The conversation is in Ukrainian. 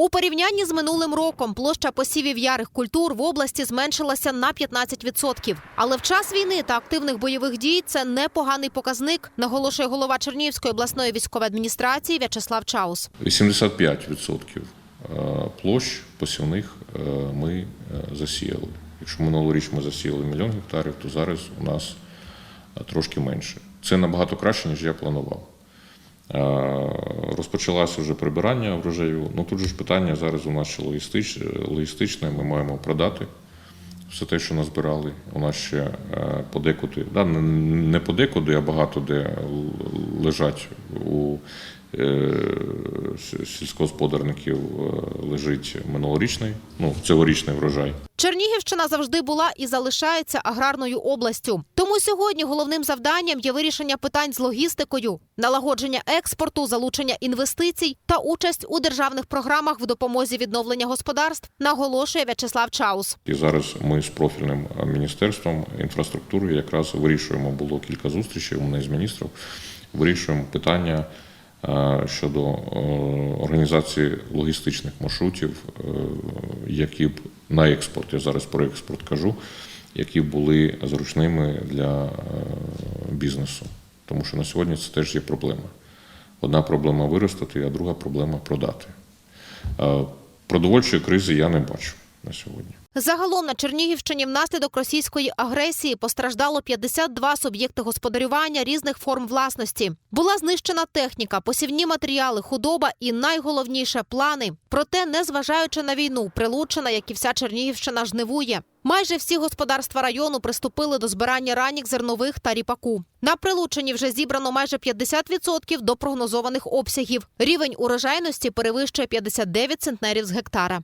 У порівнянні з минулим роком площа посівів ярих культур в області зменшилася на 15%. Але в час війни та активних бойових дій це непоганий показник, наголошує голова Чернігівської обласної військової адміністрації В'ячеслав Чаус. 85% е, площ посівних е, ми е, засіяли. Якщо минулоріч ми засіяли мільйон гектарів, то зараз у нас трошки менше. Це набагато краще, ніж я планував. Розпочалося вже прибирання врожаю. Ну тут же ж питання зараз у нас ще логістич, логістичне. Ми маємо продати все те, що назбирали. У нас ще е, подекуди, да, не- не подекуди, а багато де лежать у е, сільськогосподарників е, лежить минулорічний, ну цьогорічний врожай. Чернігівщина завжди була і залишається аграрною областю. Тому сьогодні головним завданням є вирішення питань з логістикою, налагодження експорту, залучення інвестицій та участь у державних програмах в допомозі відновлення господарств, наголошує В'ячеслав Чаус. І зараз ми з профільним міністерством інфраструктури якраз вирішуємо було кілька зустрічей у мене з міністром. Вирішуємо питання е, щодо е, організації логістичних маршрутів, е, які б на експорт, я зараз про експорт кажу, які були зручними для е, бізнесу. Тому що на сьогодні це теж є проблема. Одна проблема виростити, а друга проблема продати. Е, Продовольчої кризи я не бачу на сьогодні. Загалом на Чернігівщині внаслідок російської агресії постраждало 52 суб'єкти господарювання різних форм власності. Була знищена техніка, посівні матеріали, худоба і найголовніше плани. Проте, незважаючи на війну, прилучена, як і вся Чернігівщина, жнивує. Майже всі господарства району приступили до збирання ранніх зернових та ріпаку. На прилученні вже зібрано майже 50% до прогнозованих обсягів. Рівень урожайності перевищує 59 центнерів з гектара.